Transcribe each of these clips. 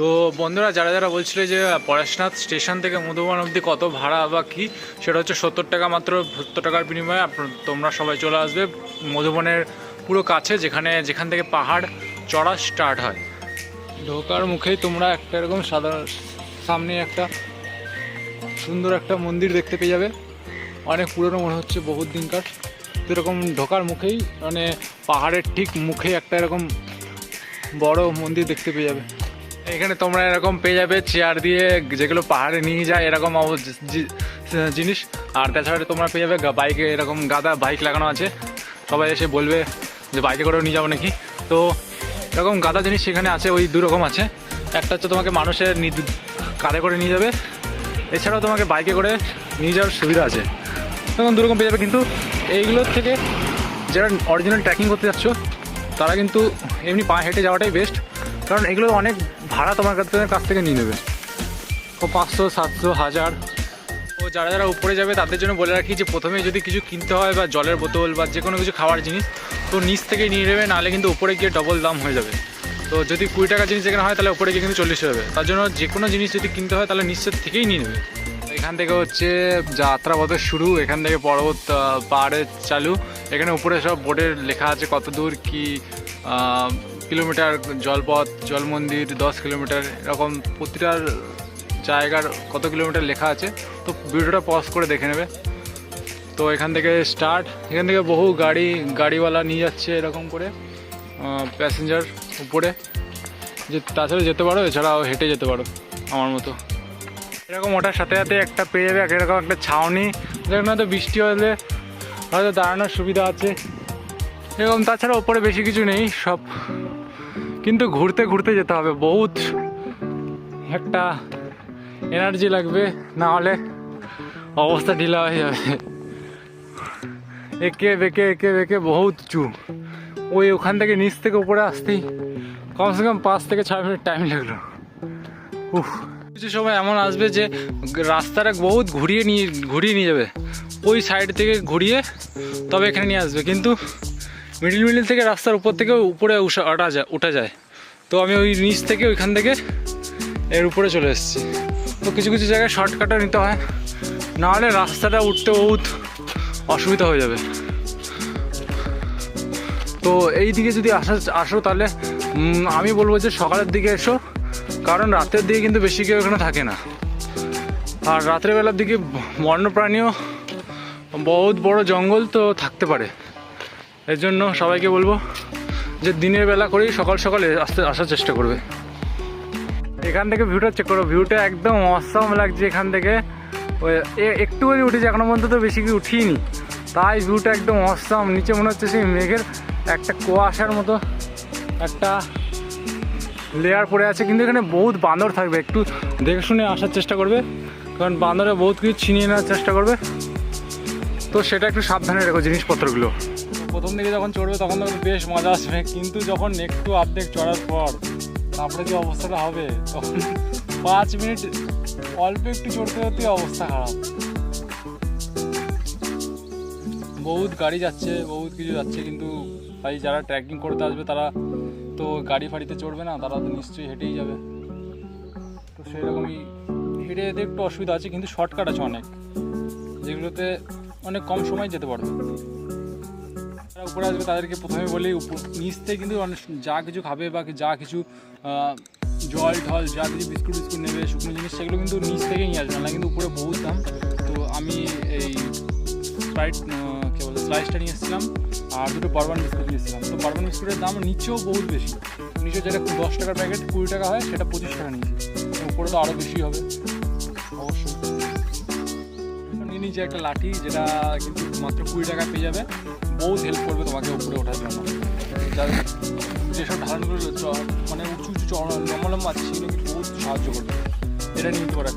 তো বন্ধুরা, যারা যারা বলছিল যে পরেশনাথ স্টেশন থেকে মধুবন অবধি কত ভাড়া বা কি, সেটা হচ্ছে সত্তর টাকা মাত্র সত্তর টাকার বিনিময়ে তোমরা সবাই চলে আসবে মধুবনের পুরো কাছে, যেখানে, যেখান থেকে পাহাড় চড়া স্টার্ট হয়। ঢোকার মুখেই তোমরা একটা এরকম সাধারণ সামনে একটা সুন্দর একটা মন্দির দেখতে পেয়ে যাবে। অনেক পুরনো মনে হচ্ছে বহুত দিনকার। এরকম ঢোকার মুখেই মানে পাহাড়ের ঠিক মুখে একটা এরকম বড় মন্দির দেখতে পেয়ে যাবে। এখানে তোমরা এরকম পেয়ে যাবে চেয়ার দিয়ে যেগুলো পাহাড়ে নিয়ে যায় এরকম জিনিস। আর তাছাড়া তোমরা পেয়ে যাবে বাইকে এরকম গাদা বাইক লাগানো আছে। সবাই এসে বলবে যে বাইকে করেও নিয়ে যাব নাকি? তো এরকম গাদা জিনিস সেখানে আছে, ওই দু রকম আছে। একটা হচ্ছে তোমাকে মানুষের কাঁধে করে নিয়ে যাবে। এছাড়াও তোমাকে বাইকে করে নিয়ে যাওয়ার সুবিধা আছে। তখন দুরকম পেয়ে যাবে, কিন্তু এইগুলোর থেকে যারা অরিজিনাল ট্রেকিং করতে যাচ্ছ, তারা কিন্তু এমনি পা হেঁটে যাওয়াটাই বেস্ট কারণ এগুলো অনেক ভাড়া তোমার কাছ থেকে- নিয়ে নেবে। ও পাঁচশো, সাতশো, হাজার। ও যারা যারা উপরে যাবে, তাদের জন্য বলে রাখি যে, প্রথমে যদি কিছু কিনতে হয় বা জলের বোতল বা যে কোনো কিছু খাওয়ার জিনিস, তো নিচ থেকে নিয়ে নেবে, নাহলে কিন্তু উপরে গিয়ে ডবল দাম হয়ে যাবে। তো যদি কুড়ি টাকা জিনিস যেখানে হয়, তাহলে উপরে গিয়ে কিন্তু চল্লিশ যাবে। তার জন্য যে কোনো জিনিস যদি কিনতে হয়, তাহলে নিচের থেকেই নিয়ে নেবে। এখান থেকে হচ্ছে যাত্রাপথের শুরু, এখান থেকে পর্বত পাহাড়ের চালু। এখানে উপরে সব বোর্ডের লেখা আছে কত দূর, কি কিলোমিটার জলপথ জল মন্দির দশ কিলোমিটার, এরকম প্রতিটার জায়গার কত কিলোমিটার লেখা আছে, তো ভিডিওটা পজ করে দেখে নেবে। তো এখান থেকে স্টার্ট এখান থেকে বহু গাড়ি, গাড়িওয়ালা নিয়ে যাচ্ছে এরকম করে প্যাসেঞ্জার উপরে। যে তাছাড়া যেতে পারো, এছাড়াও হেঁটে যেতে পারো, আমার মতো। এরকম ওটার সাথে সাথে একটা পেয়ে যাবে এরকম একটা ছাউনি যেখানে হয়তো বৃষ্টি হলে হয়তো দাঁড়ানোর সুবিধা আছে। এরকম তাছাড়া ওপরে বেশি কিছু নেই, সব কিন্তু ঘুরতে ঘুরতে যেতে হবে, বহুত একটা এনার্জি লাগবে না হলে অবস্থা ঢিলা হয়ে যাবে। একে বেঁকে একে বেঁকে বহুত উঁচু ওই ওখান থেকে নিচ থেকে উপরে আসতেই কমসে কম পাঁচ থেকে ছয় মিনিট টাইম লাগল। কিছু সময় এমন আসবে যে রাস্তাটা বহুত ঘুরিয়ে নিয়ে ঘুরিয়ে নিয়ে যাবে। ওই সাইড থেকে ঘুরিয়ে তবে এখানে নিয়ে আসবে, কিন্তু মিডিল মিডিল থেকে রাস্তার উপর থেকে উপরে উঠা যায় ওঠা যায়। তো আমি ওই নিচ থেকে ওইখান থেকে এর উপরে চলে এসেছি। তো কিছু কিছু জায়গায় শর্টকাটও নিতে হয়। নাহলে রাস্তাটা উঠতে বহুত অসুবিধা হয়ে যাবে। তো এই দিকে যদি আসা আসো তাহলে আমি বলব যে সকালের দিকে এসো। কারণ রাতের দিকে কিন্তু বেশি কেউ এখানে থাকে না। আর রাতের বেলার দিকে বন্যপ্রাণীও বহুত বড় জঙ্গল তো থাকতে পারে। এর জন্য সবাইকে বলব যে দিনের বেলা করেই সকাল সকালে আসতে আসার চেষ্টা করবে। এখান থেকে ভিউটা চেক করো ভিউটা একদম অসাম লাগছে এখান থেকে। একটুখানি উঠেছি, এখনও পর্যন্ত তো বেশি কি উঠিনি। তাই ভিউটা একদম অসাম নিচে মনে হচ্ছে সেই মেঘের একটা কুয়াশার মতো একটা লেয়ার পড়ে আছে, কিন্তু এখানে বহুত বান্দর থাকবে, একটু দেখে শুনে আসার চেষ্টা করবে। কারণ বান্দরে বহুত কিছু ছিনিয়ে নেওয়ার চেষ্টা করবে। তো সেটা একটু সাবধানে রেখো জিনিসপত্রগুলো। প্রথম দিকে যখন চড়বে তখন তো বেশ মজা আসবে। কিন্তু যখন একটু আর্ধেক চড়ার পর তারপরে যে অবস্থাটা হবে, তখন পাঁচ মিনিট অল্প একটু চড়তে হতে অবস্থা খারাপ। বহুত গাড়ি যাচ্ছে, বহুত কিছু যাচ্ছে, কিন্তু ভাই যারা ট্রেকিং করতে আসবে তারা তো গাড়ি ফাড়িতে চড়বে না, তারা তো নিশ্চয়ই হেঁটেই যাবে। তো সেরকমই হেঁটে যেতে একটু অসুবিধা আছে, কিন্তু শর্টকাট আছে অনেক, যেগুলোতে অনেক কম সময় যেতে পারবে। উপরে আসবে তাদেরকে প্রথমে বলি নিচ থেকে কিন্তু যা কিছু খাবে বা যা কিছু জল ঢল, যা কিছু বিস্কুট বিস্কুট নেবে, শুকনো জিনিস, সেগুলো কিন্তু নিচ থেকেই নিয়ে আসবে না কিন্তু উপরে বহুত দাম। তো আমি এই স্প্রাইট কী বলে, স্লাইসটা নিয়ে এসেছিলাম, আর দুটো বারবান বিস্কুট নিয়ে এসেছিলাম। তো বারবান বিস্কুটের দাম নিচেও বহুত বেশি। নিচে যেটা দশ টাকার প্যাকেট, কুড়ি টাকা হয়, সেটা পঁচিশ টাকা নিয়েছে। উপরে তো আরও বেশি হবে। অবশ্যই। নিয়ে নিয়েছি একটা লাঠি, যেটা কিন্তু মাত্র কুড়ি টাকা পেয়ে যাবে। বহুত হেল্প করবে তোমাকে উপরে ওঠার জন্য। যার যেসব ঢালানগুলো মানে উঁচু উঁচু লম্বা লম্বা আছে, সেগুলো কিন্তু বহুত সাহায্য করবে। এটা নিয়ে নিতে পারো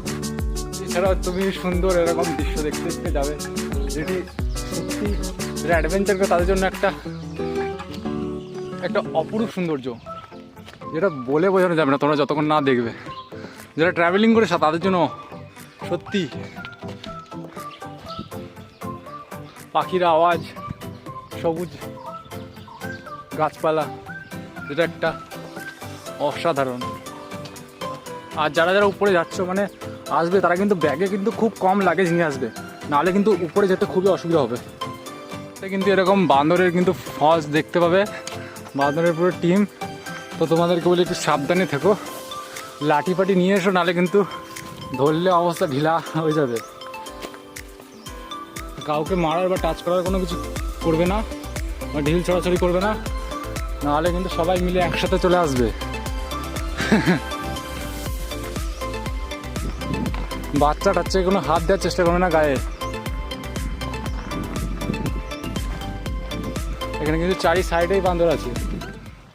এছাড়াও তুমি সুন্দর এরকম দৃশ্য দেখতে দেখতে যাবে। যেটি সত্যি যারা অ্যাডভেঞ্চার করে তাদের জন্য একটা একটা অপরূপ সৌন্দর্য। যেটা বলে বোঝানো যাবে না, তোমরা যতক্ষণ না দেখবে। যারা ট্রাভেলিং করে তাদের জন্য সত্যি পাখির আওয়াজ সবুজ গাছপালা যেটা একটা অসাধারণ। আর যারা যারা উপরে যাচ্ছ মানে আসবে, তারা কিন্তু ব্যাগে কিন্তু খুব কম লাগেজ নিয়ে আসবে। নাহলে কিন্তু উপরে যেতে খুবই অসুবিধা হবে। কিন্তু এরকম বান্দরের কিন্তু ফলস দেখতে পাবে। বান্দরের পুরো টিম তো তোমাদেরকে বলি, একটু সাবধানে থেকো। লাঠি পাটি নিয়ে এসো, নাহলে কিন্তু ধরলে অবস্থা ঢিলা হয়ে যাবে। কাউকে মারার বা টাচ করার কোনো কিছু করবে না, বা ঢিল ছড়াছড়ি করবে না, নাহলে কিন্তু সবাই মিলে একসাথে চলে আসবে। বাচ্চা টাচ্চা কোনো হাত দেওয়ার চেষ্টা করবে না গায়ে। এখানে কিন্তু চারি সাইডেই বান্দর আছে।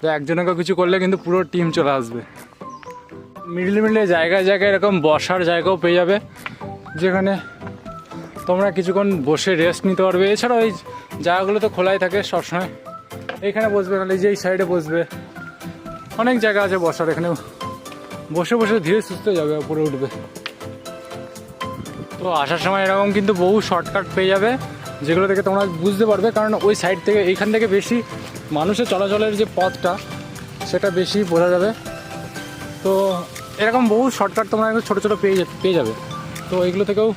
তো একজনকে কিছু করলে কিন্তু পুরো টিম চলে আসবে। মিডলে মিডলে জায়গায় জায়গায় এরকম বসার জায়গাও পেয়ে যাবে। যেখানে তোমরা কিছুক্ষণ বসে রেস্ট নিতে পারবে। এছাড়াও ওই জায়গাগুলো তো খোলাই থাকে সবসময়। এইখানে বসবে নাহলে এই যে এই সাইডে বসবে। অনেক জায়গা আছে বসার এখানে বসে বসে ধীরে সুস্থ যাবে, উপরে উঠবে। তো আসার সময় এরকম কিন্তু বহু শর্টকাট পেয়ে যাবে, যেগুলো থেকে তোমরা বুঝতে পারবে। কারণ ওই সাইড থেকে, এইখান থেকে বেশি মানুষের চলাচলের যে পথটা, সেটা বেশি বোঝা যাবে। তো এরকম বহু শর্টকাট তোমরা ছোটো ছোটো পেয়ে পেয়ে যাবে। তো এগুলো থেকেও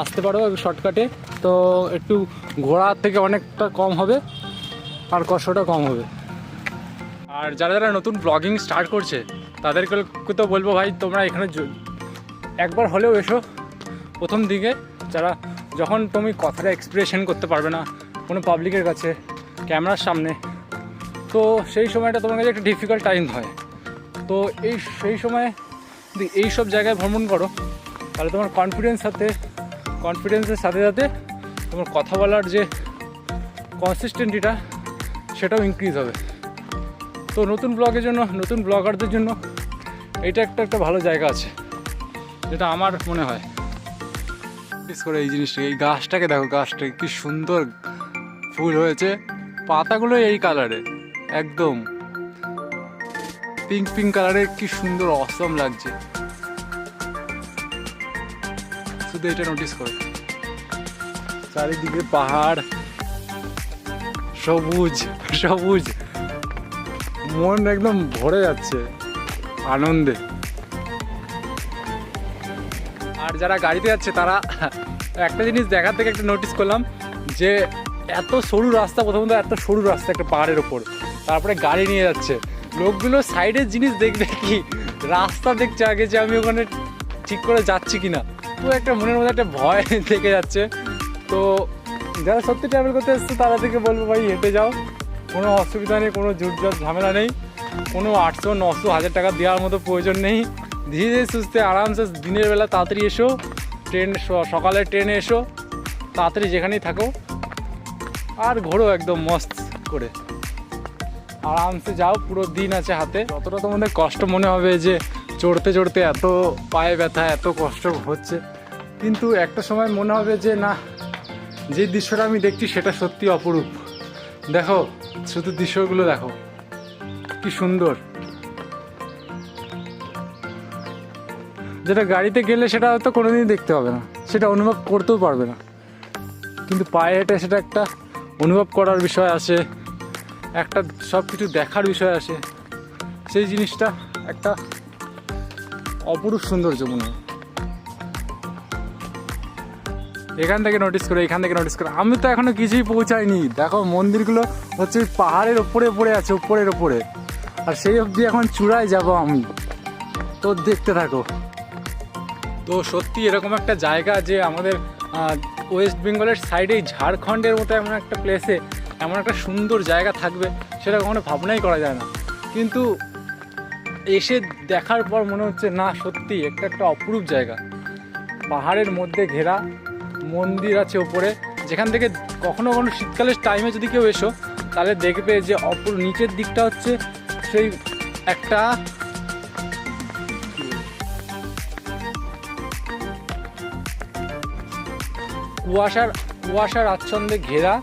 আসতে পারো শর্টকাটে তো একটু ঘোরার থেকে অনেকটা কম হবে আর কষ্টটা কম হবে। আর যারা যারা নতুন ব্লগিং স্টার্ট করছে, তাদেরকে তো বলব ভাই, তোমরা এখানে একবার হলেও এসো। প্রথম দিকে যারা, যখন তুমি কথাটা এক্সপ্রেশন করতে পারবে না, কোনো পাবলিকের কাছে ক্যামেরার সামনে, তো সেই সময়টা তোমার কাছে একটা ডিফিকাল্ট টাইম হয়। তো এই, সেই সময় যদি এই সব জায়গায় ভ্রমণ করো, তাহলে তোমার কনফিডেন্স সাথে কনফিডেন্সের সাথে সাথে তোমার কথা বলার যে কনসিস্টেন্টিটা সেটাও ইনক্রিজ হবে। তো নতুন ব্লগের জন্য, নতুন ব্লগারদের জন্য এটা একটা একটা ভালো জায়গা আছে, যেটা আমার মনে হয়। বিশেষ করে এই জিনিসটা এই গাছটাকে দেখো, গাছটা কি সুন্দর ফুল হয়েছে। পাতাগুলো এই কালারে একদম। পিঙ্ক পিঙ্ক কালারের কি সুন্দর অসম লাগছে। শুধু এটা নোটিস করো। চারিদিকে পাহাড় সবুজ সবুজ। মন একদম ভরে যাচ্ছে আনন্দে। আর যারা গাড়িতে যাচ্ছে তারা একটা জিনিস দেখার থেকে একটা নোটিস করলাম যে এত সরু রাস্তা প্রথমত এত সরু রাস্তা একটা পাহাড়ের ওপর তারপরে গাড়ি নিয়ে যাচ্ছে। লোকগুলো সাইডের জিনিস দেখবে কি? রাস্তা দেখছে আগে যে আমি ওখানে ঠিক করে যাচ্ছি কি তো একটা মনের মধ্যে একটা ভয় থেকে যাচ্ছে। তো যারা সত্যি ট্রাভেল করতে এসছে, তারা থেকে বলব ভাই, হেঁটে যাও। কোনো অসুবিধা নেই, কোনো ঝুটঝাট ঝামেলা নেই। কোনো আটশো, নশো, হাজার টাকা দেওয়ার মতো প্রয়োজন নেই। ধীরে ধীরে সুস্থে, আরামসে দিনের বেলা তাড়াতাড়ি এসো। ট্রেন সকালে ট্রেনে এসো। তাড়াতাড়ি যেখানেই থাকো। আর ঘোরো একদম মস্ত করে। আরামসে যাও, পুরো দিন আছে হাতে। যতটা তোমাদের কষ্ট মনে হবে যে চড়তে চড়তে এত পায়ে ব্যথা, এত কষ্ট হচ্ছে। কিন্তু একটা সময় মনে হবে যে, না, যে দৃশ্যটা আমি দেখছি সেটা সত্যি অপরূপ। দেখো, শুধু দৃশ্যগুলো দেখো। কি সুন্দর। যেটা গাড়িতে গেলে সেটা হয়তো কোনোদিনই দেখতে হবে না। সেটা অনুভব করতেও পারবে না। কিন্তু পায়ে হেঁটে সেটা একটা অনুভব করার বিষয় আছে একটা সব কিছু দেখার বিষয় আছে সেই জিনিসটা একটা অপরূপ সৌন্দর্য মনে হয় এখান থেকে নোটিস করে, এখান থেকে নোটিস করে। আমি তো এখনও কিছুই পৌঁছাইনি। দেখো মন্দিরগুলো হচ্ছে পাহাড়ের ওপরে পড়ে আছে, উপরের ওপরে। আর সেই অবধি এখন চূড়ায় যাব আমি। তো দেখতে থাকো। তো সত্যি এরকম একটা জায়গা যে আমাদের ওয়েস্ট বেঙ্গলের সাইডেই ঝাড়খণ্ডের মতো এমন একটা প্লেসে এমন একটা সুন্দর জায়গা থাকবে, সেটা কখনো ভাবনাই করা যায় না। কিন্তু এসে দেখার পর মনে হচ্ছে, না, সত্যি একটা একটা অপরূপ জায়গা। পাহাড়ের মধ্যে ঘেরা, মন্দির আছে ওপরে যেখান থেকে কখনো কখনো শীতকালের টাইমে যদি কেউ এসো, তাহলে দেখবে যে অপর নিচের দিকটা হচ্ছে সেই একটা কুয়াশার কুয়াশার আচ্ছন্দে ঘেরা।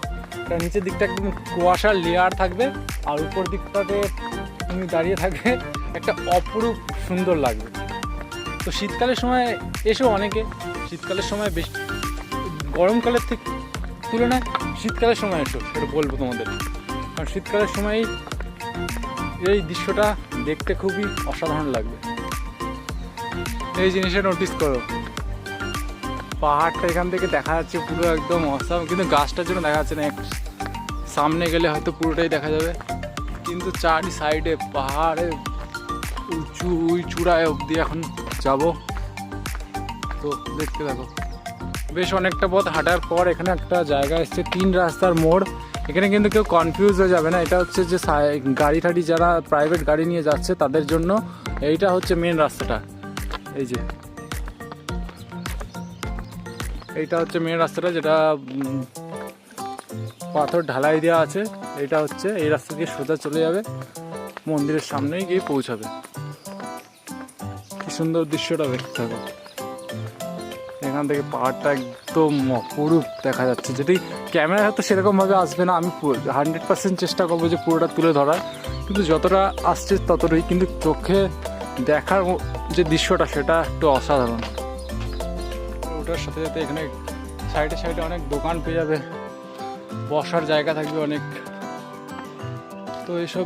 তার নিচের দিকটা একদম কুয়াশার লেয়ার থাকবে, আর উপর দিকটাতে তুমি দাঁড়িয়ে থাকবে একটা অপরূপ সুন্দর লাগবে। তো শীতকালের সময় এসো অনেকে। শীতকালের সময় বেশ, গরমকালের থেকে তুলনায় শীতকালের সময় এসো সেটা বলব তোমাদের। কারণ শীতকালের সময় এই দৃশ্যটা দেখতে খুবই অসাধারণ লাগবে। এই জিনিসটা নোটিস করো। পাহাড়টা এখান থেকে দেখা যাচ্ছে পুরো একদম অসাম কিন্তু গাছটার জন্য দেখা যাচ্ছে না। সামনে গেলে হয়তো পুরোটাই দেখা যাবে। কিন্তু চারি সাইডে পাহাড়ে উঁচু উই চূড়ায় অবধি এখন যাব। তো দেখতে থাকো। বেশ অনেকটা পথ হাঁটার পর এখানে একটা জায়গা এসছে, তিন রাস্তার মোড়। এখানে কিন্তু কেউ কনফিউজ হয়ে যাবে না। এটা হচ্ছে যে গাড়ি টাড়ি যারা প্রাইভেট গাড়ি নিয়ে যাচ্ছে তাদের জন্য এইটা হচ্ছে মেন রাস্তাটা। এই যে। এইটা হচ্ছে মেন রাস্তাটা যেটা পাথর ঢালাই দেওয়া আছে। এটা হচ্ছে, এই রাস্তা দিয়ে সোজা চলে যাবে। মন্দিরের সামনেই গিয়ে পৌঁছাবে। সুন্দর দৃশ্যটা দেখতে থাকো। এখান থেকে পাহাড়টা একদম অপরূপ দেখা যাচ্ছে। যেটি ক্যামেরা হয়তো সেরকমভাবে আসবে না, আমি হান্ড্রেড পার্সেন্ট চেষ্টা করব যে পুরোটা তুলে ধরার। কিন্তু যতটা আসছে ততটাই কিন্তু চোখে দেখার যে দৃশ্যটা, সেটা একটু অসাধারণ। ওটার সাথে সাথে এখানে সাইডে সাইডে অনেক দোকান পেয়ে যাবে। বসার জায়গা থাকবে অনেক। তো এইসব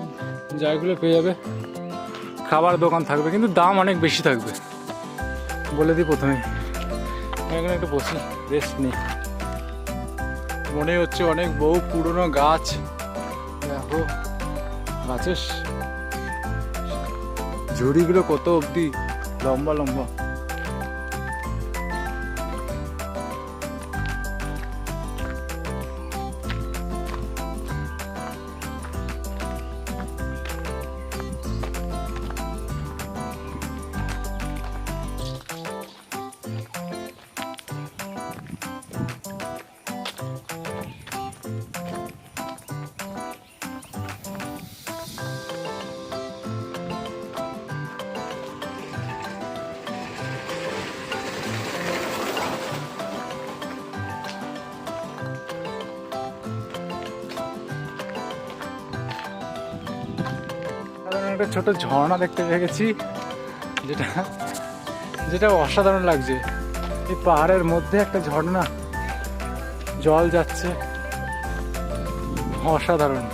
জায়গাগুলো পেয়ে যাবে। খাবার দোকান থাকবে, কিন্তু দাম অনেক বেশি থাকবে। বলে দিই প্রথমে এখানে একটু বসি রেস্ট নেই। মনে হচ্ছে অনেক বহু পুরনো গাছ। দেখো গাছের ঝুড়িগুলো কত অবধি লম্বা লম্বা। সাধারণ একটা ছোট ঝর্ণা দেখতে পেয়ে গেছি যেটা যেটা অসাধারণ লাগছে। এই পাহাড়ের মধ্যে একটা ঝর্ণা, জল যাচ্ছে। অসাধারণ।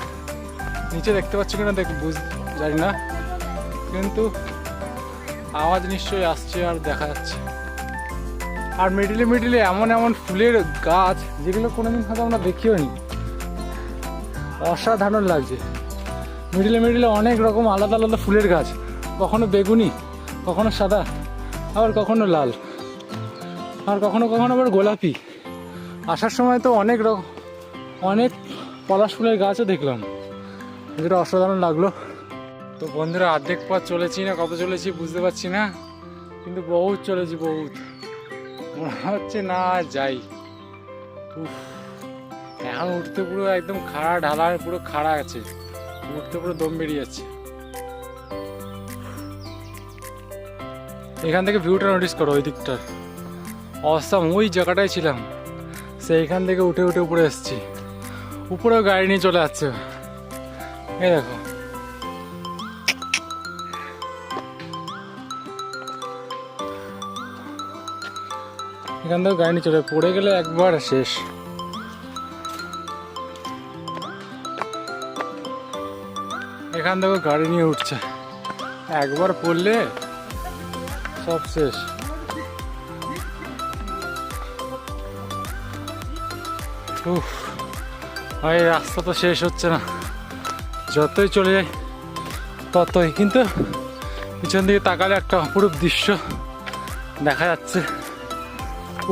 নিচে দেখতে পাচ্ছি কিনা দেখ, বুঝ, জানি না। কিন্তু আওয়াজ নিশ্চয়ই আসছে আর দেখা যাচ্ছে। আর মিডিলে মিডিলে এমন এমন ফুলের গাছ, যেগুলো কোনোদিন হয়তো আমরা দেখিও নি অসাধারণ লাগছে। মিডিলে মিডিলে অনেক রকম আলাদা আলাদা ফুলের গাছ। কখনো বেগুনি, কখনো সাদা, আবার কখনো লাল, আর কখনো কখনো আবার গোলাপি। আসার সময় তো অনেক রকম অনেক পলাশ ফুলের গাছও দেখলাম। যেটা অসাধারণ লাগল। তো বন্ধুরা, অর্ধেক পথ চলেছি না, কত চলেছি বুঝতে পারছি না, কিন্তু বহুত চলেছি, বহুত। মনে হচ্ছে না যাই। এখন উঠতে পুরো একদম খাড়া ঢালা পুরো খাড়া আছে। উঠতে পুরো দম বেরিয়ে যাচ্ছে। এখান থেকে ভিউটা নোটিস করো ওই দিকটার অসাম, ওই জায়গাটায় ছিলাম। সেইখান থেকে উঠে উঠে উপরে এসেছি। উপরেও গাড়ি নিয়ে চলে যাচ্ছে। এই দেখো। এখান থেকে গাড়ি নিয়ে চলে পড়ে গেলে একবার শেষ। এখান থেকে গাড়ি নিয়ে উঠছে। একবার পড়লে সব শেষ। এই রাস্তা তো শেষ হচ্ছে না। যতই চলে যাই, ততই। কিন্তু পিছন দিকে তাকালে একটা অপরূপ দৃশ্য দেখা যাচ্ছে।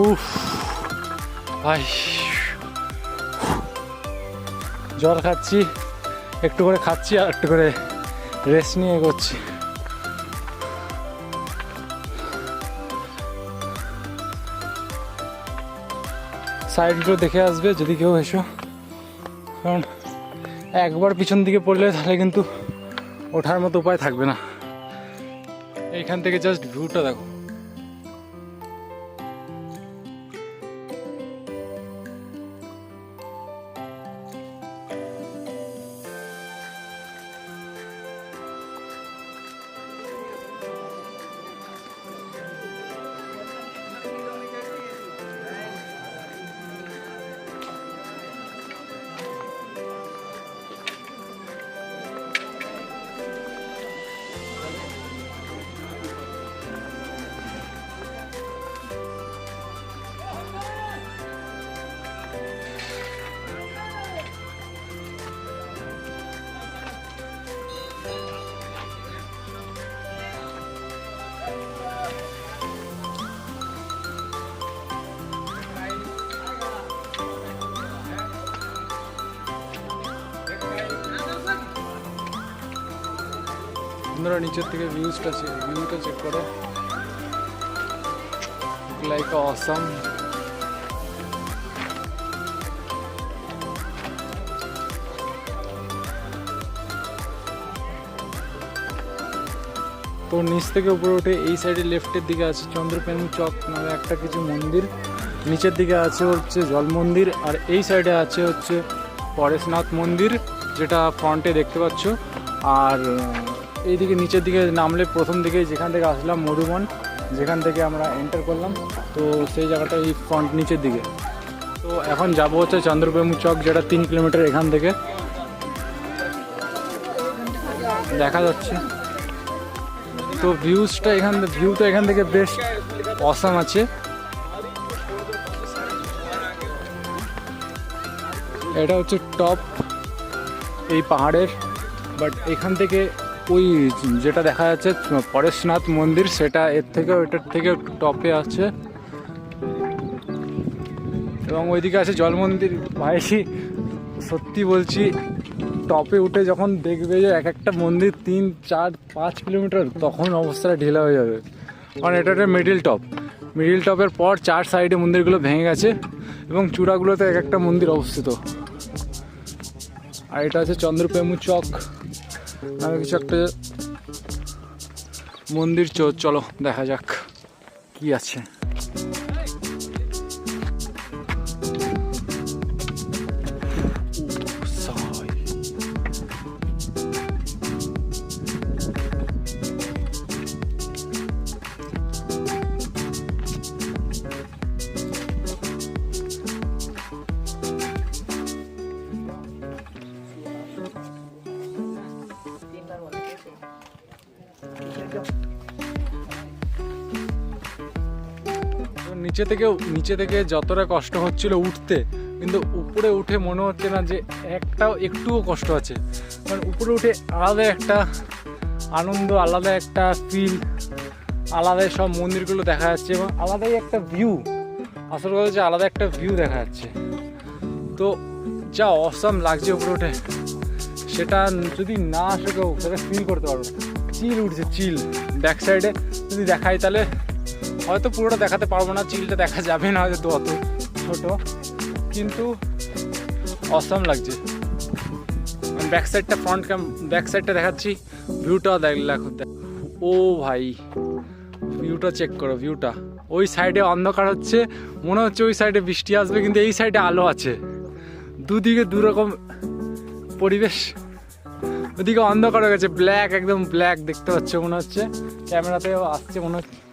উফ, ভাই জল খাচ্ছি। একটু করে খাচ্ছি আর একটু করে রেস্ট নিয়ে এগোচ্ছি। সাইডগুলো দেখে আসবে যদি কেউ এসো। কারণ একবার পিছন দিকে পড়লে তাহলে কিন্তু ওঠার মতো উপায় থাকবে না। এইখান থেকে জাস্ট ভিউটা দেখো। বন্ধুরা নিচের থেকে ভিউজটা ভিউটা চেক করো। লাইক অসাম তো নিচ থেকে উপরে উঠে এই সাইডে লেফটের দিকে আছে চন্দ্রপেনু চক নামে একটা কিছু মন্দির। নিচের দিকে আছে হচ্ছে জল মন্দির আর এই সাইডে আছে হচ্ছে পরেশনাথ মন্দির, যেটা ফ্রন্টে দেখতে পাচ্ছ। আর এইদিকে নিচের দিকে নামলে প্রথম দিকে যেখান থেকে আসলাম মধুবন, যেখান থেকে আমরা এন্টার করলাম, তো সেই জায়গাটা এই ফ্রন্ট নিচের দিকে। তো এখন যাব হচ্ছে চন্দ্রপ্রেমু চক, যেটা তিন কিলোমিটার এখান থেকে। দেখা যাচ্ছে। তো ভিউজটা এখান ভিউটা এখান থেকে বেশ অসাম আছে। এটা হচ্ছে টপ এই পাহাড়ের বাট এখান থেকে ওই যেটা দেখা যাচ্ছে, পরেশনাথ মন্দির, সেটা এর থেকে ওইটার থেকে টপে আছে। এবং ওইদিকে আছে জল মন্দির। ভাই, সত্যি বলছি, টপে উঠে যখন দেখবে যে এক একটা মন্দির তিন, চার, পাঁচ কিলোমিটার, তখন অবস্থাটা ঢিলা হয়ে যাবে। কারণ এটা একটা মিডিল টপ মিডিল টপের পর চার সাইডে মন্দিরগুলো ভেঙে গেছে এবং চূড়াগুলোতে এক একটা মন্দির অবস্থিত। আর এটা আছে চন্দ্রপ্রেমু চক। নামে কিছু একটা মন্দির চলো দেখা যাক কি আছে। নিচে থেকে নিচে থেকে যতটা কষ্ট হচ্ছিল উঠতে, কিন্তু উপরে উঠে মনে হচ্ছে না যে একটাও একটুও কষ্ট আছে। কারণ উপরে উঠে আলাদা একটা আনন্দ, আলাদা একটা ফিল আলাদাই সব মন্দিরগুলো দেখা যাচ্ছে এবং আলাদাই একটা ভিউ আসল কথা হচ্ছে আলাদা একটা ভিউ দেখা যাচ্ছে। তো যা অসম লাগছে উপরে উঠে, সেটা যদি না আসে কেউ, সেটা ফিল করতে পারব চিল উঠছে, চিল। ব্যাক সাইডে যদি দেখাই তাহলে হয়তো পুরোটা দেখাতে পারব না, চিলটা দেখা যাবে না হয়তো অত ছোটো। কিন্তু অসাম লাগছে। আমি ব্যাক সাইডটা ফ্রন্ট ক্যাম ব্যাক সাইডটা দেখাচ্ছি। ভিউটা দেখ দেখো দেখ। ও ভাই ভিউটা চেক করো ভিউটা ওই সাইডে অন্ধকার হচ্ছে, মনে হচ্ছে ওই সাইডে বৃষ্টি আসবে, কিন্তু এই সাইডে আলো আছে। দুদিকে দুরকম পরিবেশ। ওদিকে অন্ধকার হয়ে গেছে ব্ল্যাক একদম ব্ল্যাক দেখতে পাচ্ছ মনে হচ্ছে। ক্যামেরাতেও আসছে মনে হচ্ছে।